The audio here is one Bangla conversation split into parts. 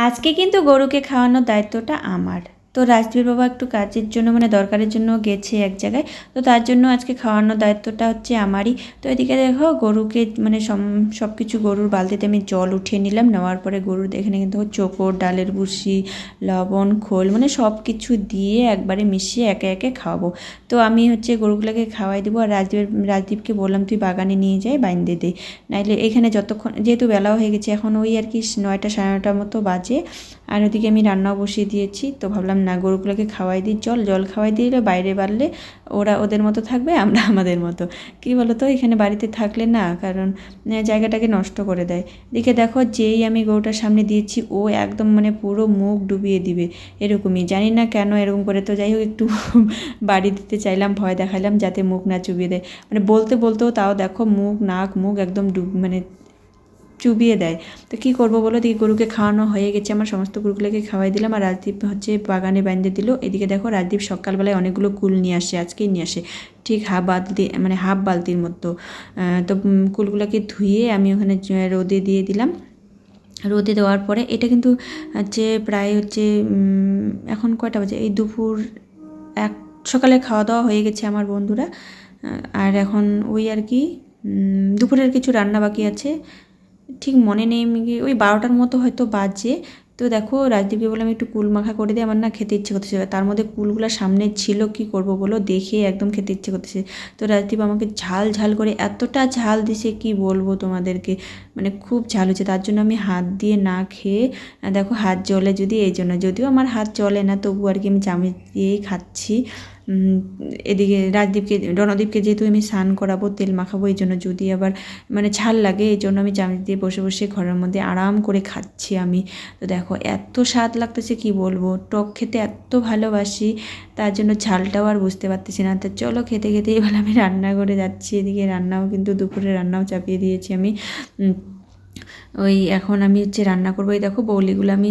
আজকে কিন্তু গরুকে খাওয়ানোর দায়িত্বটা আমার। তো রাজবীর বাবা একটু কাজের জন্য মানে দরকারের জন্য গেছে এক জায়গায়। তো তার জন্য আজকে খাওয়ানোর দায়িত্বটা হচ্ছে আমারই। তো এদিকে দেখো, গরুকে মানে সব কিছু গরুর বালতিতে আমি জল উঠিয়ে নিলাম। নেওয়ার পরে গরুর এখানে কিন্তু চোকর ডালের ভুসি, লবণ, খোল মানে সব কিছু দিয়ে একবারে মিশিয়ে একে একে খাওয়াবো। তো আমি হচ্ছে গরুগুলোকে খাওয়াই দেবো। আর রাজদীপ রাজদীপকে বললাম, তুই বাগানে নিয়ে যাই, বাইন্দে দে। নাইলে এখানে যতক্ষণ, যেহেতু বেলাও হয়ে গেছে, এখন ওই আর কি নয়টা সাড়ে নটার মতো বাজে। আর ওদিকে আমি রান্নাও বসিয়ে দিয়েছি। তো ভাবলাম না, গরুগুলোকে খাওয়াই দিই, জল জল খাওয়াই দিলে বাইরে বাড়লে ওরা ওদের মতো থাকবে, আমরা আমাদের মতো। কী বলো তো এখানে বাড়িতে থাকলে না, কারণ জায়গাটাকে নষ্ট করে দেয়। দেখে দেখো, যেই আমি গরুটার সামনে দিয়েছি, ও একদম মানে পুরো মুখ ডুবিয়ে দিবে, এরকমই। জানি না কেন এরকম করে তো যাই হোক, একটু বাড়ি দিতে চাইলাম, ভয় দেখালাম, যাতে মুখ না চুবিয়ে দেয়। মানে বলতে বলতেও তাও দেখো, মুখ, নাক, মুখ একদম ডুব মানে চুবিয়ে দেয়। তো কী করব বলো? দেখি গরুকে খাওয়ানো হয়ে গেছে। আমার সমস্ত গরুগুলোকে খাওয়াই দিলাম। আর রাজদীপ হচ্ছে বাগানে বেঁধে দিল। এদিকে দেখো রাজদীপ সকালবেলায় অনেকগুলো কুল নিয়ে আসে, আজকেই নিয়ে আসে। ঠিক হাফ বালতি মানে হাফ বালতির মতো। তো কুলগুলোকে ধুয়ে আমি ওখানে রোদে দিয়ে দিলাম। রোদে দেওয়ার পরে এটা কিন্তু হচ্ছে প্রায় হচ্ছে এখন কয়টা বাজে? এই দুপুর এক, সকালে খাওয়া দাওয়া হয়ে গেছে আমার বন্ধুরা। আর এখন ওই আর কি দুপুরের কিছু রান্না বাকি আছে। ঠিক মনে নেই, আমি ওই বারোটার মতো হয়তো বাজে। তো দেখো, রাজদীপকে বললাম, একটু কুল মাখা করে দিয়ে আমার না খেতে ইচ্ছে করতেছে। তার মধ্যে কুলগুলো সামনে ছিল, কি করব বলো? দেখে একদম খেতে ইচ্ছে করতেছে। তো রাজদীপ আমাকে ঝাল ঝাল করে এতটা ঝাল দিছে, কি বলব তোমাদেরকে? মানে খুব ঝাল হচ্ছে তার জন্য আমি হাত দিয়ে না খেয়ে, দেখো হাত জলে যদি, এই জন্য। যদিও আমার হাত চলে না, তবু আর কি আমি চামচ দিয়েই খাচ্ছি। এদিকে রাজদীপকে, রণদীপকে যেহেতু আমি স্নান করাবো, তেল মাখাবো, এই জন্য যদি আবার মানে ঝাল লাগে, এই জন্য আমি চামচ দিয়ে বসে বসে ঘরের মধ্যে আরাম করে খাচ্ছি আমি। তো দেখো, এত স্বাদ লাগতেছে, কি বলব? টক খেতে এত ভালোবাসি, তার জন্য ঝালটাও আর বুঝতে পারতেছি না। তো চলো, খেতে খেতে এবার আমি রান্না করে যাচ্ছি। এদিকে রান্নাও কিন্তু দুপুরে রান্নাও চাপিয়ে দিয়েছি আমি। ওই এখন আমি হচ্ছে রান্না করব। এই দেখো বৌলিগুলো আমি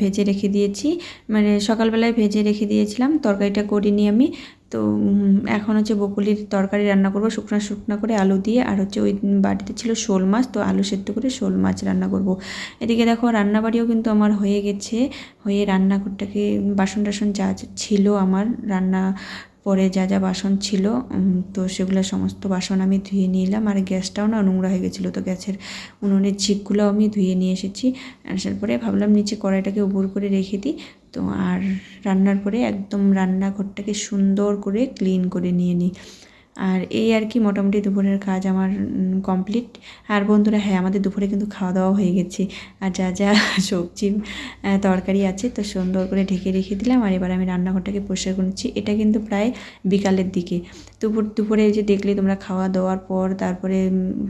ভেজে রেখে দিয়েছি। মানে সকালবেলায় ভেজে রেখে দিয়েছিলাম, তরকারিটা করিনি আমি। তো এখন হচ্ছে বকুলির তরকারি রান্না করব, শুকনো শুকনো করে আলু দিয়ে। আর হচ্ছে ওই বাড়িতে ছিল শোল মাছ, তো আলু সেদ্ধ করে শোল মাছ রান্না করব। এদিকে দেখো রান্নাবাড়িও কিন্তু আমার হয়ে গেছে, হয়ে রান্নাঘরটাকে বাসন টাসন যা যা ছিল আমার রান্না পরে যা যা বাসন ছিল তো সেগুলো সমস্ত বাসন আমি ধুয়ে নিলাম। আর গ্যাসটাও না নোংরা হয়ে গেছিল, তো গ্যাসের উনুনের ঝিকগুলো আমি ধুয়ে নিয়ে এসেছি। আসার পরে ভাবলাম নিচে কড়াইটাকে উপর করে রেখে দিই। তো আর রান্নার পরে একদম রান্নাঘরটাকে সুন্দর করে ক্লিন করে নিয়ে নিই। আর এই আর কি মোটামুটি দুপুরের কাজ আমার কমপ্লিট আর বন্ধুরা হ্যাঁ আমাদের দুপুরে কিন্তু খাওয়া দাওয়া হয়ে গেছে। আর যা যা সবজি তরকারি আছে, তো সুন্দর করে ঢেকে রেখে দিলাম। আর এবার আমি রান্নাঘরটাকে পরিষ্কার করে নিচ্ছি। এটা কিন্তু প্রায় বিকালের দিকে। দুপুর, দুপুরে যে দেখলে তোমরা খাওয়া দাওয়ার পর, তারপরে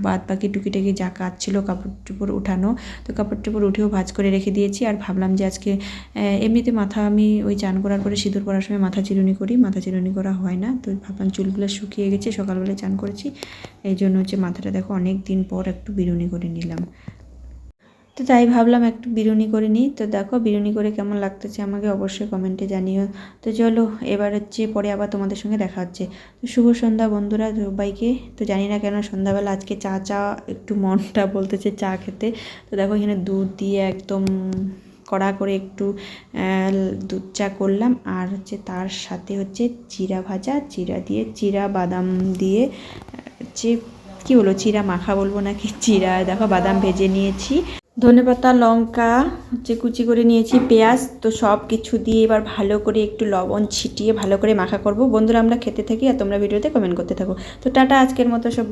বাদ বাকি টুকিটাকি যা কাজ ছিল কাপড় টুপড় উঠানো, তো কাপড় টুপড় উঠেও ভাজ করে রেখে দিয়েছি। আর ভাবলাম যে আজকে এমনিতে মাথা আমি ওই চান করার পরে সিঁদুর পরার সময় মাথা চিরুনি করি, মাথা চিরুনি করা হয় না। তো ভাবলাম চুলগুলো শুকিয়ে গেছে, সকালবেলায় চান করেছি। এই জন্য হচ্ছে মাথাটা দেখো অনেক দিন পর একটু বিরুনি করে নিলাম। তো তাই ভাবলাম একটু বিরুনি করে নিই। তো দেখো বিরুনি করে কেমন লাগতেছে আমাকে অবশ্যই কমেন্টে জানিও। তো চলো, এবার হচ্ছে পরে আবার তোমাদের সঙ্গে দেখা হচ্ছে। তো শুভ সন্ধ্যা বন্ধুরা, সবাইকে। তো জানি না কেন সন্ধ্যাবেলা আজকে চা চা একটু মনটা বলতেছে চা খেতে। তো দেখো এখানে দুধ দিয়ে একদম কড়া করে একটু দুধ চা করলাম। আর হচ্ছে তার সাথে হচ্ছে চিরা ভাজা চিরা দিয়ে চিরা বাদাম দিয়ে হচ্ছে কী বলব চিরা মাখা বলব নাকি? চিরা দেখো বাদাম ভেজে নিয়েছি। ধনেপাতা, লঙ্কা, হচ্ছে কুচি করে নিয়েছি, পেঁয়াজ। তো সব কিছু দিয়ে এবার ভালো করে একটু লবণ ছিটিয়ে ভালো করে মাখা করব। বন্ধুরা, আমরা খেতে থাকি আর তোমরা ভিডিওতে কমেন্ট করতে থাকো। তো টাটা, আজকের মতো সবাই।